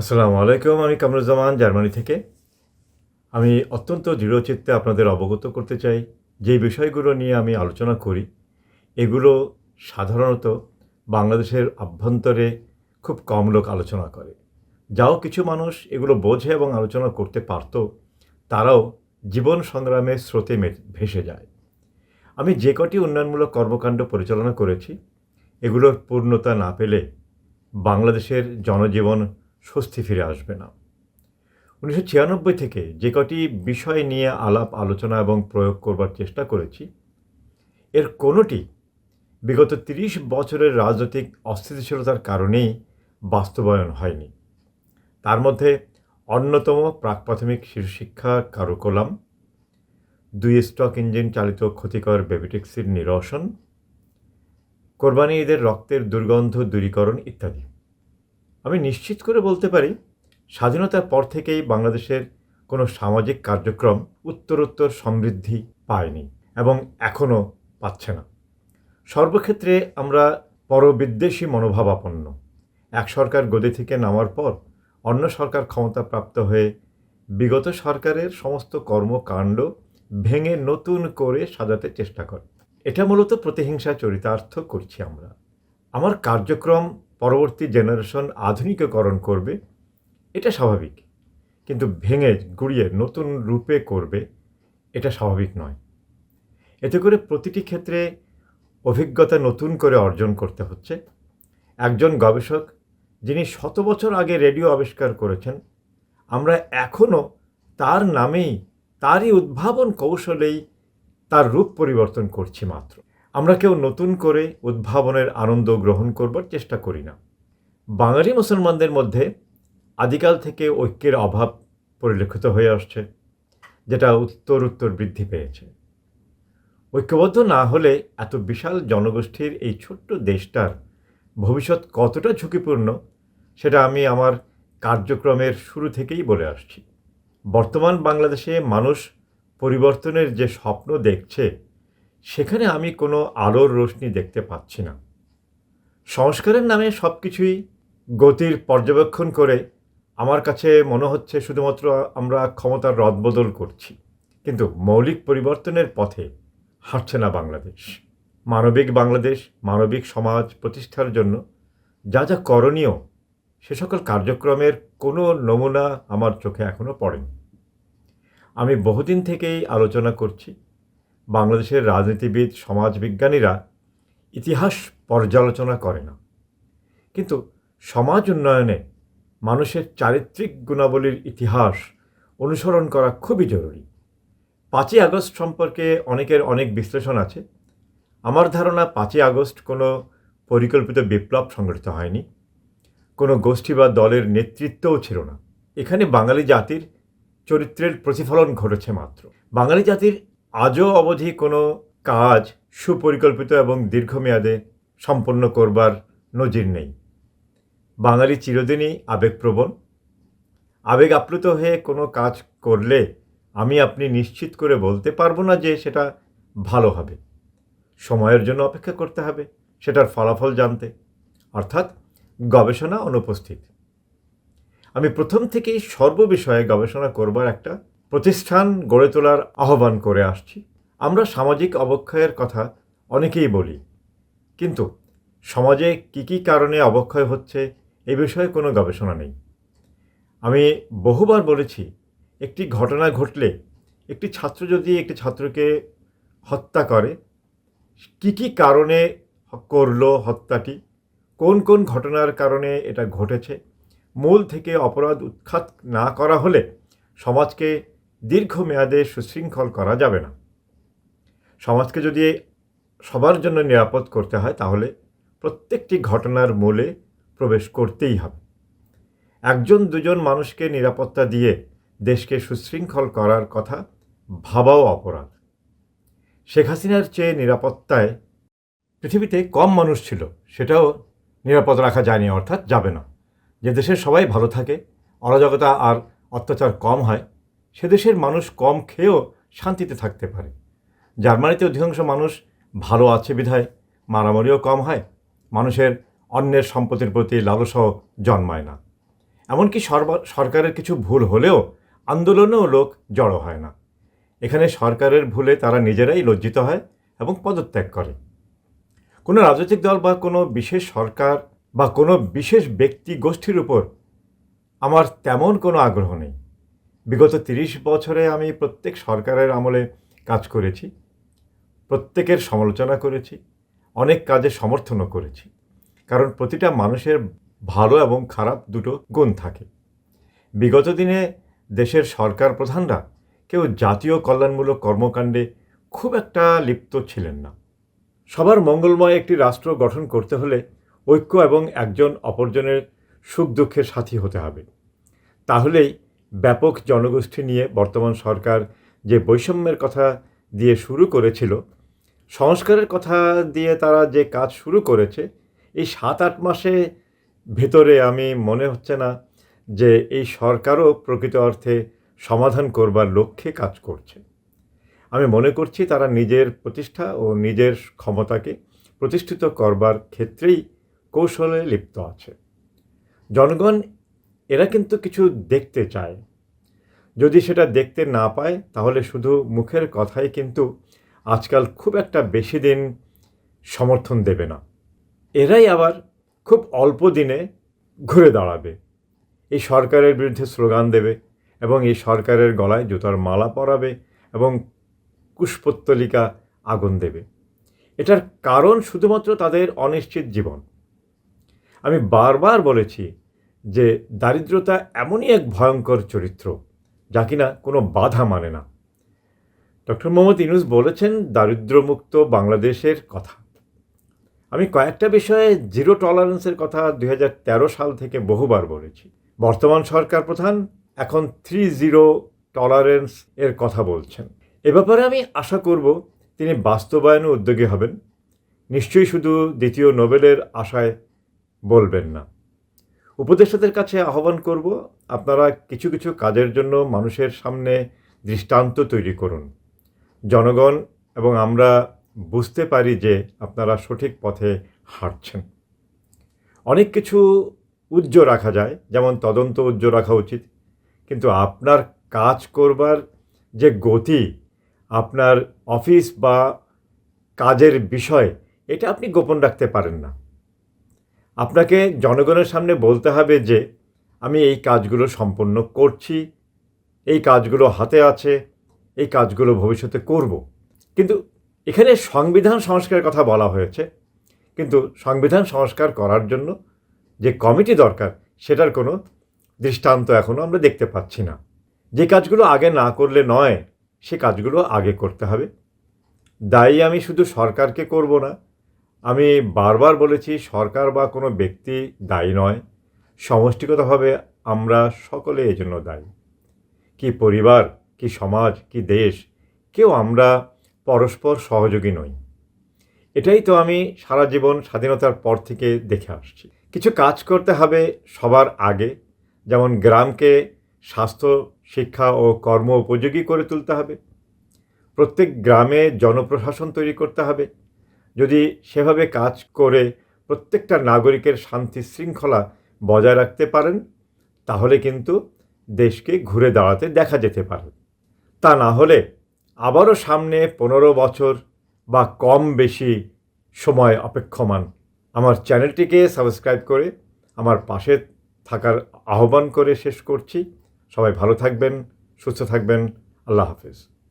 আসসালামু আলাইকুম, আমি কামরুজ্জামান, জার্মানি থেকে। আমি অত্যন্ত দৃঢ়চিত্তে আপনাদের অবগত করতে চাই, যে বিষয়গুলো নিয়ে আমি আলোচনা করি, এগুলো সাধারণত বাংলাদেশের অভ্যন্তরে খুব কম লোক আলোচনা করে। যাও কিছু মানুষ এগুলো বোঝে এবং আলোচনা করতে পারত, তারাও জীবন সংগ্রামে স্রোতে ভেসে যায়। আমি যে কটি উন্নয়নমূলক কর্মকাণ্ড পরিচালনা করেছি, এগুলোর পূর্ণতা না পেলে বাংলাদেশের জনজীবন স্বস্তি ফিরে আসবে না। উনিশশো ছিয়ানব্বই থেকে যে কটি বিষয় নিয়ে আলাপ, আলোচনা এবং প্রয়োগ করবার চেষ্টা করেছি, এর কোনোটি বিগত তিরিশ বছরের রাজনৈতিক অস্থিতিশীলতার কারণেই বাস্তবায়ন হয়নি। তার মধ্যে অন্যতম প্রাক প্রাথমিক শিশু শিক্ষা কারুকলাম, দুই স্টক ইঞ্জিন চালিত ক্ষতিকর বেবিটিক্সির নিরসন, কোরবানি ঈদের রক্তের দুর্গন্ধ দূরীকরণ ইত্যাদি। আমি নিশ্চিত করে বলতে পারি, স্বাধীনতার পর থেকেই বাংলাদেশের কোনো সামাজিক কার্যক্রম উত্তরোত্তর সমৃদ্ধি পায়নি এবং এখনও পাচ্ছে না। সর্বক্ষেত্রে আমরা পরবিদ্বেষী মনোভাবাপন্ন। এক সরকার গদি থেকে নামার পর অন্য সরকার ক্ষমতাপ্রাপ্ত হয়ে বিগত সরকারের সমস্ত কর্মকাণ্ড ভেঙে নতুন করে সাজাতে চেষ্টা করে। এটা মূলত প্রতিহিংসা চরিতার্থ করছি আমরা। আমার কার্যক্রম পরবর্তী জেনারেশন আধুনিকীকরণ করবে, এটা স্বাভাবিক। কিন্তু ভেঙে গুড়িয়ে নতুন রূপে করবে, এটা স্বাভাবিক নয়। এতে করে প্রতিটি ক্ষেত্রে অভিজ্ঞতা নতুন করে অর্জন করতে হচ্ছে। একজন গবেষক, যিনি শত বছর আগে রেডিও আবিষ্কার করেছেন, আমরা এখনও তার নামেই, তারই উদ্ভাবন কৌশলেই তার রূপ পরিবর্তন করছি মাত্র। আমরা কেউ নতুন করে উদ্ভাবনের আনন্দ গ্রহণ করবার চেষ্টা করি না। বাঙালি মুসলমানদের মধ্যে আদিকাল থেকে ঐক্যের অভাব পরিলক্ষিত হয়ে আসছে, যেটা উত্তর উত্তর বৃদ্ধি পেয়েছে। ঐক্যবদ্ধ না হলে এত বিশাল জনগোষ্ঠীর এই ছোট্ট দেশটার ভবিষ্যৎ কতটা ঝুঁকিপূর্ণ, সেটা আমি আমার কার্যক্রমের শুরু থেকেই বলে আসছি। বর্তমান বাংলাদেশে মানুষ পরিবর্তনের যে স্বপ্ন দেখছে সেখানে আমি কোনো আলোর রোশনি দেখতে পাচ্ছি না। সংস্কারের নামে সব কিছুই গতির পর্যবেক্ষণ করে আমার কাছে মনে হচ্ছে শুধুমাত্র আমরা ক্ষমতার রদবদল করছি। কিন্তু মৌলিক পরিবর্তনের পথে হাঁটছে না বাংলাদেশ। মানবিক বাংলাদেশ, মানবিক সমাজ প্রতিষ্ঠার জন্য যা যা করণীয়, সে সকল কার্যক্রমের কোনো নমুনা আমার চোখে এখনও পড়েনি। আমি বহুদিন থেকেই আলোচনা করছি বাংলাদেশের রাজনীতিবিদ, সমাজবিজ্ঞানীরা ইতিহাস পর্যালোচনা করে না। কিন্তু সমাজ উন্নয়নে মানুষের চারিত্রিক গুণাবলীর ইতিহাস অনুসরণ করা খুবই জরুরি। পাঁচই আগস্ট সম্পর্কে অনেকের অনেক বিশ্লেষণ আছে। আমার ধারণা পাঁচই আগস্ট কোনো পরিকল্পিত বিপ্লব সংগঠিত হয়নি। কোনো গোষ্ঠী বা দলের নেতৃত্বও ছিল না। এখানে বাঙালি জাতির চরিত্রের প্রতিফলন ঘটেছে মাত্র। বাঙালি জাতির আজও অবধি কোনো কাজ সুপরিকল্পিত এবং দীর্ঘমেয়াদে সম্পন্ন করবার নজির নেই। বাঙালি চিরদিনই আবেগপ্রবণ। আবেগ আপ্লুত হয়ে কোনো কাজ করলে আমি আপনি নিশ্চিত করে বলতে পারব না যে সেটা ভালো হবে। সময়ের জন্য অপেক্ষা করতে হবে, সেটার ফলাফল জানতে। অর্থাৎ গবেষণা অনুপস্থিত। আমি প্রথম থেকেই সর্ববিষয়ে গবেষণা করবার একটা প্রতিষ্ঠান গড়ে তোলার আহ্বান করে আসছি। আমরা সামাজিক অবক্ষয়ের কথা অনেকেই বলি। কিন্তু সমাজে কী কী কারণে অবক্ষয় হচ্ছে এ বিষয়ে কোনো গবেষণা নেই। আমি বহুবার বলেছি, একটি ঘটনা ঘটলে একটি ছাত্র যদি একটি ছাত্রকে হত্যা করে, কী কী কারণে করল হত্যাটি, কোন কোন ঘটনার কারণে এটা ঘটেছে, মূল থেকে অপরাধ উৎখাত না করা হলে সমাজকে দীর্ঘমেয়াদে সুশৃঙ্খল করা যাবে না। সমাজকে যদি সবার জন্য নিরাপদ করতে হয়, তাহলে প্রত্যেকটি ঘটনার মূলে প্রবেশ করতেই হবে। একজন, দুজন মানুষকে নিরাপত্তা দিয়ে দেশকে সুশৃঙ্খল করার কথা ভাবাও অপরাধ। শেখ হাসিনার চেয়ে নিরাপত্তায় পৃথিবীতে কম মানুষ ছিল, সেটাও নিরাপদ রাখা যায়নি, অর্থাৎ যাবে না। যে দেশের সবাই ভালো থাকে, অরাজকতা আর অত্যাচার কম হয় সে দেশের মানুষ কম খেয়েও শান্তিতে থাকতে পারে। জার্মানিতে অধিকাংশ মানুষ ভালো আছে বিধায়, মারামারিও কম হয়, মানুষের অন্যের সম্পত্তির প্রতি লালসাও জন্মায় না। এমনকি সরকারের কিছু ভুল হলেও আন্দোলনেও লোক জড়ো হয় না। এখানে সরকারের ভুলে তারা নিজেরাই লজ্জিত হয় এবং পদত্যাগ করে। কোনো রাজনৈতিক দল বা কোনো বিশেষ সরকার বা কোনো বিশেষ ব্যক্তি গোষ্ঠীর উপর আমার তেমন কোনো আগ্রহ নেই। বিগত তিরিশ বছরে আমি প্রত্যেক সরকারের আমলে কাজ করেছি, প্রত্যেকের সমালোচনা করেছি, অনেক কাজে সমর্থনও করেছি। কারণ প্রতিটা মানুষের ভালো এবং খারাপ দুটো গুণ থাকে। বিগত দিনে দেশের সরকার প্রধানরা কেউ জাতীয় কল্যাণমূলক কর্মকাণ্ডে খুব একটা লিপ্ত ছিলেন না। সবার মঙ্গলময় একটি রাষ্ট্র গঠন করতে হলে ঐক্য এবং একজন অপরজনের সুখ দুঃখের সাথী হতে হবে। তাহলেই ব্যাপক জনগোষ্ঠী নিয়ে বর্তমান সরকার যে বৈষম্যের কথা দিয়ে শুরু করেছিল, সংস্কারের কথা দিয়ে তারা যে কাজ শুরু করেছে, এই সাত আট মাসে ভেতরে আমি মনে হচ্ছে না যে এই সরকারও প্রকৃত অর্থে সমাধান করবার লক্ষ্যে কাজ করছে। আমি মনে করছি তারা নিজের প্রতিষ্ঠা ও নিজের ক্ষমতাকে প্রতিষ্ঠিত করবার ক্ষেত্রেই কৌশলে লিপ্ত আছে। জনগণ এরা কিন্তু কিছু দেখতে চায়। যদি সেটা দেখতে না পায়, তাহলে শুধু মুখের কথাই কিন্তু আজকাল খুব একটা বেশি দিন সমর্থন দেবে না। এরাই আবার খুব অল্প দিনে ঘুরে দাঁড়াবে। এই সরকারের বিরুদ্ধে স্লোগান দেবে এবং এই সরকারের গলায় জুতার মালা পরাবে এবং কুশপত্তলিকা আগুন দেবে। এটার কারণ শুধুমাত্র তাদের অনিশ্চিত জীবন। আমি বারবার বলেছি যে দারিদ্রতা এমনই এক ভয়ঙ্কর চরিত্র, যা কিনা কোনো বাধা মানে না। ডক্টর মোহাম্মদ ইনুস বলেছেন, দারিদ্র্যমুক্ত বাংলাদেশের কথা। আমি কয়েকটা বিষয়ে জিরো টলারেন্সের কথা দু হাজার তেরো সাল থেকে বহুবার বলেছি। বর্তমান সরকার প্রধান এখন থ্রি জিরো টলারেন্স এর কথা বলছেন। এ ব্যাপারে আমি আশা করব তিনি বাস্তবায়নে উদ্যোগী হবেন। নিশ্চয়ই শুধু দ্বিতীয় নোবেলের আশায় বলবেন না। উপদেষ্টাদের কাছে আহ্বান করব, আপনারা কিছু কিছু কাজের জন্য মানুষের সামনে দৃষ্টান্ত তৈরি করুন। জনগণ এবং আমরা বুঝতে পারি যে আপনারা সঠিক পথে হাঁটছেন। অনেক কিছু উজ্জ্ব রাখা যায়, যেমন তদন্ত উজ্জ্ব রাখা উচিত। কিন্তু আপনার কাজ করবার যে গতি, আপনার অফিস বা কাজের বিষয়, এটা আপনি গোপন রাখতে পারেন না। আপনাকে জনগণের সামনে বলতে হবে যে, আমি এই কাজগুলো সম্পন্ন করছি, এই কাজগুলো হাতে আছে, এই কাজগুলো ভবিষ্যতে করব। কিন্তু এখানে সংবিধান সংস্কারের কথা বলা হয়েছে। কিন্তু সংবিধান সংস্কার করার জন্য যে কমিটি দরকার, সেটার কোনো দৃষ্টান্ত এখনও আমরা দেখতে পাচ্ছি না। যে কাজগুলো আগে না করলে নয়, সে কাজগুলো আগে করতে হবে। দায়ী আমি শুধু সরকারকে করব না আমি বারবার বলেছি, সরকার বা কোনো ব্যক্তি দায়ী নয়। সমষ্টিগতভাবে আমরা সকলে এজন্য দায়ী। কি পরিবার, কি সমাজ, কি দেশ, কেউ আমরা পরস্পর সহযোগী নই। এটাই তো আমি সারা জীবন স্বাধীনতার পর থেকে দেখে আসছি। কিছু কাজ করতে হবে সবার আগে, যেমন গ্রামকে স্বাস্থ্য, শিক্ষা ও কর্ম উপযোগী করে তুলতে হবে। প্রত্যেক গ্রামে জনপ্রশাসন তৈরি করতে হবে। যদি সেভাবে কাজ করে প্রত্যেকটা নাগরিকের শান্তি শৃঙ্খলা বজায় রাখতে পারেন, তাহলে কিন্তু দেশকে ঘুরে দাঁড়াতে দেখা যেতে পারে। তা না হলে আবারও সামনে পনেরো বছর বা কম বেশি সময় অপেক্ষমান। আমার চ্যানেলটিকে সাবস্ক্রাইব করে আমার পাশে থাকার আহ্বান করে শেষ করছি। সবাই ভালো থাকবেন, সুস্থ থাকবেন। আল্লাহ হাফেজ।